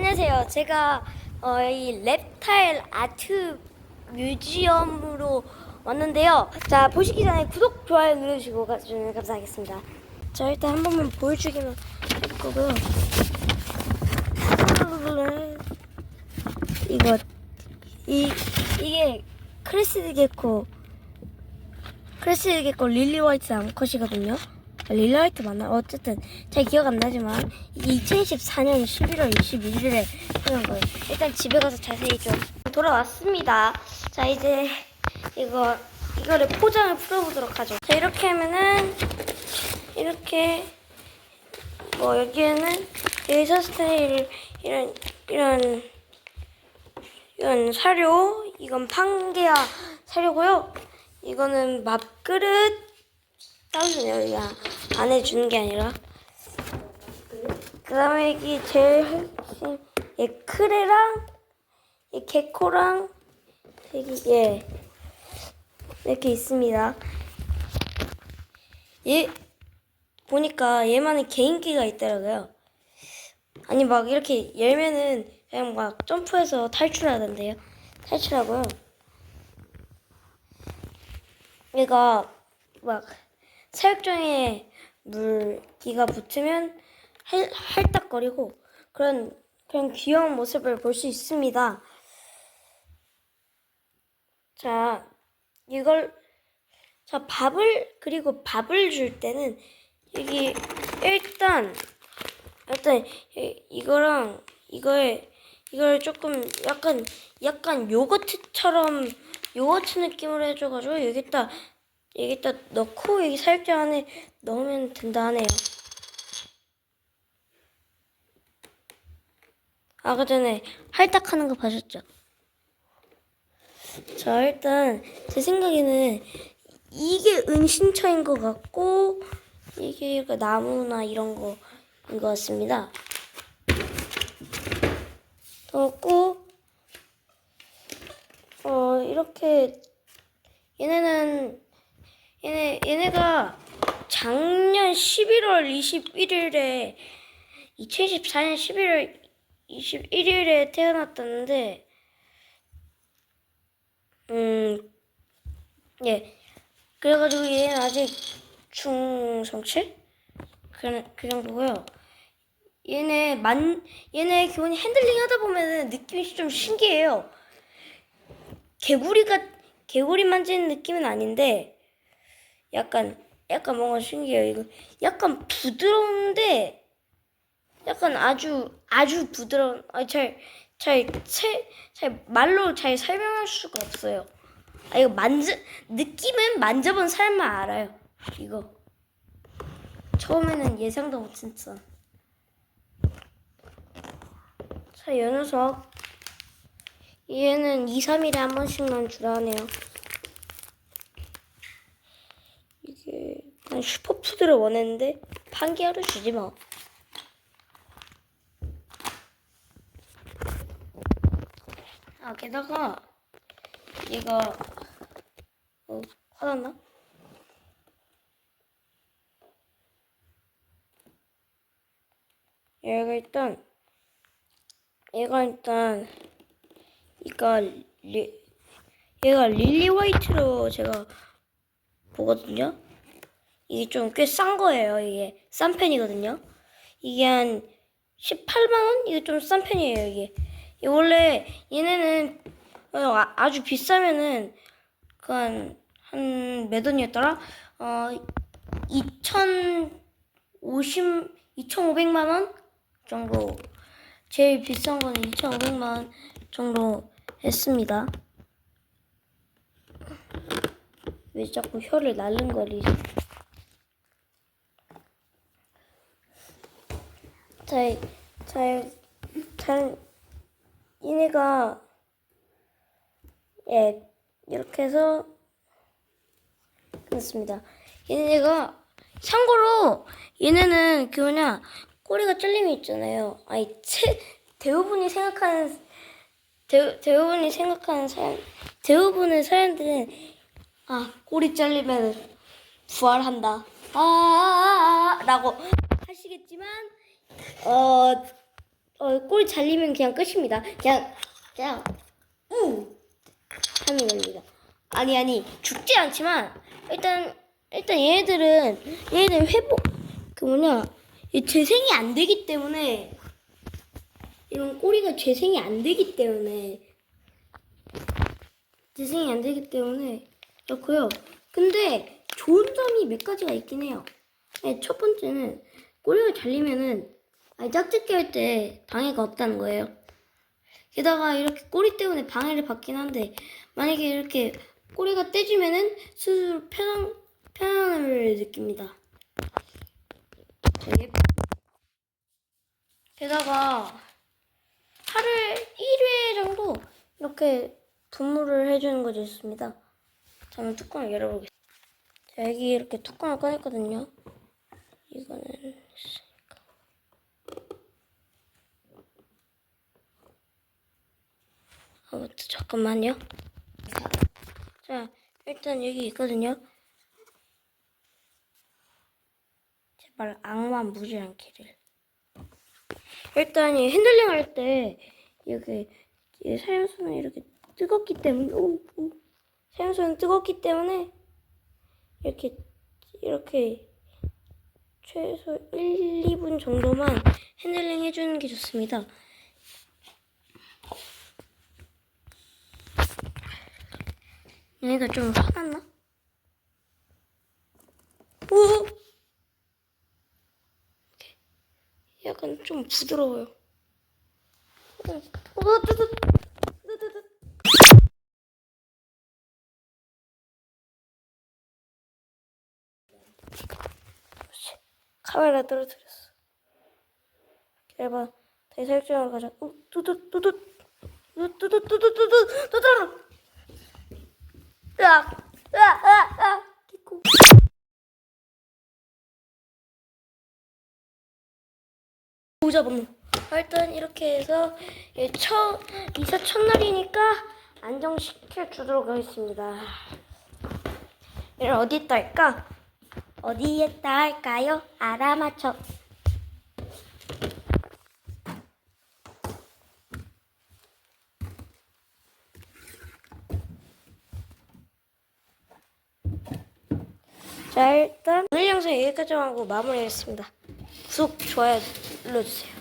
안녕하세요. 제가 어, 이 랩타일 아트 뮤지엄으로 왔는데요. 자 보시기 전에 구독, 좋아요 눌러주시고 가주시면 감사하겠습니다. 자 일단 한 번만 보여주기만 할 거고요. 이거 이 이게 크레시드 게코 크레시드 게코 릴리 화이트 암컷이거든요. 아, 릴리 화이트 맞나? 어쨌든 잘 기억 안 나지만 이게 2014년 11월 21일에 하는 거예요. 일단 집에 가서 자세히 좀 돌아왔습니다. 자 이제 이거 이거를 포장을 풀어보도록 하죠. 자 이렇게 하면은 이렇게 뭐 여기에는 레이서 스타일 이런 이런 이건 사료, 이건 판게아 사료고요. 이거는 밥 그릇 따주네요. 그냥 안에 주는 게 아니라. 그 다음에 이게 제일 핵심, 이 크레랑 이 개코랑 되게 예 이렇게 있습니다. 얘 보니까 얘만의 개인기가 있더라고요. 아니 막 이렇게 열면은 그냥 막 점프해서 탈출하던데요. 탈출하고요. 얘가 막 사육장에 물기가 붙으면 할, 할딱거리고 그런 그런 귀여운 모습을 볼 수 있습니다. 자, 이걸 자 밥을 그리고 밥을 줄 때는 여기 일단 일단 이- 이거랑 이거에 이걸 조금 약간 약간 요거트처럼 요거트 느낌으로 해줘가지고 여기다 여기다 넣고 여기 살짝 안에 넣으면 된다 하네요. 아까 전에 할딱하는 거 봐줬죠? 자 일단 제 생각에는 이게 은신처인 것 같고 이게 이렇게 나무나 이런 거인 것 같습니다. 넣고 어 이렇게 얘네는 얘네 얘네가 작년 11월 21일에 2014년 11월 21일에 태어났다는데 음 예. 그래가지고 얘는 아직 중성체? 그, 그 정도고요. 얘네 만 얘네 기본이 핸들링 하다 보면은 느낌이 좀 신기해요. 개구리가 개구리 만지는 느낌은 아닌데 약간 약간 뭔가 신기해요. 이거 약간 부드러운데 약간 아주 아주 부드러운 아잘잘잘 말로 잘 설명할 수가 없어요. 아 이거 만져 느낌은 만져본 사람만 알아요. 이거 처음에는 예상도 못했어. 자, 이 녀석. 얘는 2, 3일에 한 번씩만 주라 하네요. 이게, 난 슈퍼푸드를 원했는데, 판기아를 주지 마. 아, 게다가, 얘가, 어, 화났나? 얘가 일단, 얘가 일단 얘가 리, 얘가 릴리 화이트로 제가 보거든요. 이게 좀 꽤 싼 거예요. 이게 싼 편이거든요. 이게 한 18만 원? 이게 좀 싼 편이에요. 이게 이 원래 얘네는 어, 아- 아주 비싸면은 그한 한몇 원이었더라? 어 2,050 2,500만 원 정도 제일 비싼 거는 2,500만 원 정도 했습니다. 왜 자꾸 혀를 날른 거리지? 잘, 잘, 잘, 얘네가, 예, 이렇게 해서, 그렇습니다. 얘네가, 참고로, 얘네는 그 뭐냐, 꼬리가 잘림이 있잖아요. 아니, 체, 대부분이 생각하는, 대, 대부분이 생각하는 사람, 대부분의 사람들은, 아, 꼬리 잘리면 부활한다. 아, 아, 아, 아, 라고 하시겠지만, 어, 어, 꼬리 잘리면 그냥 끝입니다. 그냥 그냥 우 하는 겁니다. 아니 아니 죽지 않지만 일단 일단 얘네들은 얘네들 회복 그 뭐냐 이 재생이 안 되기 때문에 이런 꼬리가 재생이 안 되기 때문에 재생이 안 되기 때문에 그렇고요. 근데 좋은 점이 몇 가지가 있긴 해요. 네, 첫 번째는 꼬리가 잘리면은 아니 짝짓기 할 때 방해가 없다는 거예요. 게다가 이렇게 꼬리 때문에 방해를 받긴 한데 만약에 이렇게 꼬리가 떼지면은 스스로 편한 편안함을 느낍니다. 게다가 하루에 1회 정도 이렇게 분무를 해주는 것이 있습니다. 자, 한번 뚜껑을 열어보겠습니다. 자, 여기 이렇게 뚜껑을 꺼냈거든요. 이거는 있으니까. 아무튼 잠깐만요. 자, 일단 여기 있거든요. 제발 악마 무지 않기를. 일단 이 핸들링 할 때 여기 이 사용수는 이렇게 뜨겁기 때문에 오, 오. 사용수는 뜨겁기 때문에 이렇게 이렇게 최소 1, 2분 정도만 핸들링 해주는 게 좋습니다. 얘가 좀 화났나? 오! 약간 좀 부드러워요. 어, 어, 뜨뜻, 뜨뜻. 카메라 떨어뜨렸어. 기다려봐. 다시 설정하러 가자. 어, 뚜뚜, 뚜뚜, 뚜뚜, 뚜뚜, 뚜뚜, 뚜뚜, 뚜뚜. 보자, 번호. 일단 이렇게 해서 예, 첫, 이사 첫날이니까 안정시켜 주도록 하겠습니다. 얘를 어디다 할까? 어디에다 할까요? 알아맞혀. 자, 일단 오늘 영상 여기까지 하고 마무리하겠습니다. 구독, 좋아요 눌러주세요.